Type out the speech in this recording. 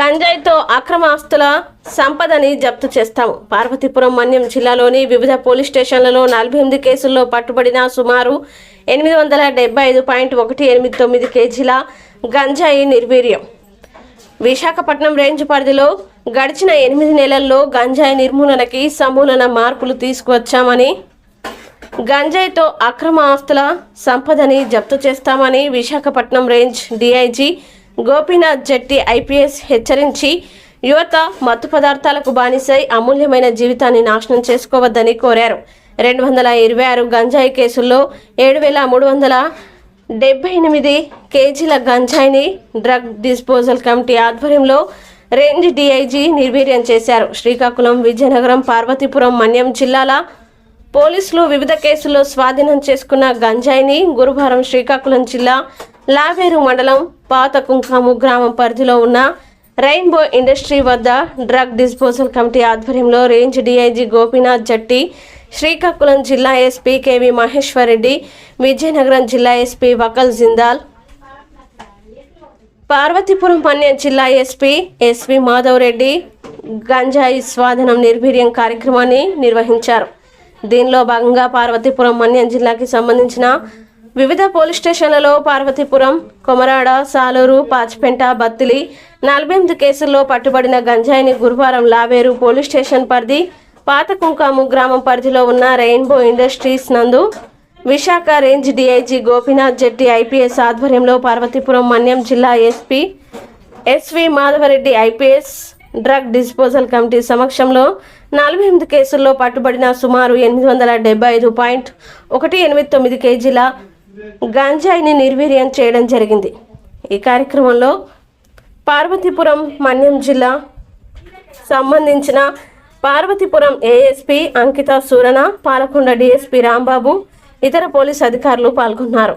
అక్రమ ఆస్తుల సంపదని జప్తు చేస్తాము పార్వతీపురం మన్యం జిల్లాలోని వివిధ పోలీస్ స్టేషన్లలో నలభై ఎనిమిది కేసుల్లో పట్టుబడిన సుమారు ఎనిమిది వందల డెబ్బై ఐదు పాయింట్ ఒకటి ఎనిమిది తొమ్మిది కేజీల గంజాయి నిర్వీర్యం. విశాఖపట్నం రేంజ్ పరిధిలో గడిచిన ఎనిమిది నెలల్లో గంజాయి నిర్మూలనకి సమూలన మార్పులు తీసుకువచ్చామని గంజాయితో అక్రమ ఆస్తుల సంపదని జప్తు చేస్తామని Visakhapatnam range DIG Gopinath Jatti IPS హెచ్చరించి యువత మత్తు పదార్థాలకు బానిసై అమూల్యమైన జీవితాన్ని నాశనం చేసుకోవద్దని కోరారు. రెండు వందల ఇరవై ఆరు గంజాయి కేసుల్లో ఏడు వేల మూడు వందల డెబ్బై ఎనిమిది కేజీల గంజాయిని డ్రగ్ డిస్పోజల్ కమిటీ ఆధ్వర్యంలో రేంజ్ డీఐజీ నిర్వీర్యం చేశారు. శ్రీకాకుళం విజయనగరం పార్వతీపురం మన్యం జిల్లాల పోలీసులు వివిధ కేసుల్లో స్వాధీనం చేసుకున్న గంజాయిని గురువారం శ్రీకాకుళం జిల్లా లావేరు మండలం పాత కుంకాము గ్రామం పరిధిలో ఉన్న రెయిన్బో ఇండస్ట్రీ వద్ద డ్రగ్ డిస్పోజల్ కమిటీ ఆధ్వర్యంలో రేంజ్ డీఐజీ గోపీనాథ్ జట్టి శ్రీకాకుళం జిల్లా SP K V Maheswarareddy Vizianagaram జిల్లా ఎస్పీ వకల్ జిందాల్ పార్వతీపురం మన్యం జిల్లా ఎస్పీ ఎస్వి మాధవ్ రెడ్డి గంజాయి స్వాధీనం నిర్వీర్యం కార్యక్రమాన్ని నిర్వహించారు. దీనిలో భాగంగా పార్వతీపురం మన్యం జిల్లాకి సంబంధించిన వివిధ పోలీస్ స్టేషన్లలో పార్వతీపురం కొమరాడ సాలూరు పాచిపెంట బత్తిలి నలభై ఎనిమిది కేసుల్లో పట్టుబడిన గంజాయిని గురువారం లావేరు పోలీస్ స్టేషన్ పరిధి పాత కుంకాము గ్రామం పరిధిలో ఉన్న రెయిన్బో ఇండస్ట్రీస్ నందు Visakha range DIG Gopinath Jetti IPS ఆధ్వర్యంలో పార్వతీపురం మన్యం జిల్లా SP S V Madhavareddy IPS drug disposal committee సమక్షంలో నలభై ఎనిమిది కేసుల్లో పట్టుబడిన సుమారు ఎనిమిది వందల డెబ్బై ఐదు పాయింట్ ఒకటి ఎనిమిది తొమ్మిది కేజీల గంజాయిని నిర్వీర్యం చేయడం జరిగింది. ఈ కార్యక్రమంలో పార్వతీపురం మన్యం జిల్లా సంబంధించిన పార్వతీపురం ఏఎస్పీ అంకిత సూరణ పాలకొండ డిఎస్పీ రాంబాబు ఇతర పోలీస్ అధికారులు పాల్గొన్నారు.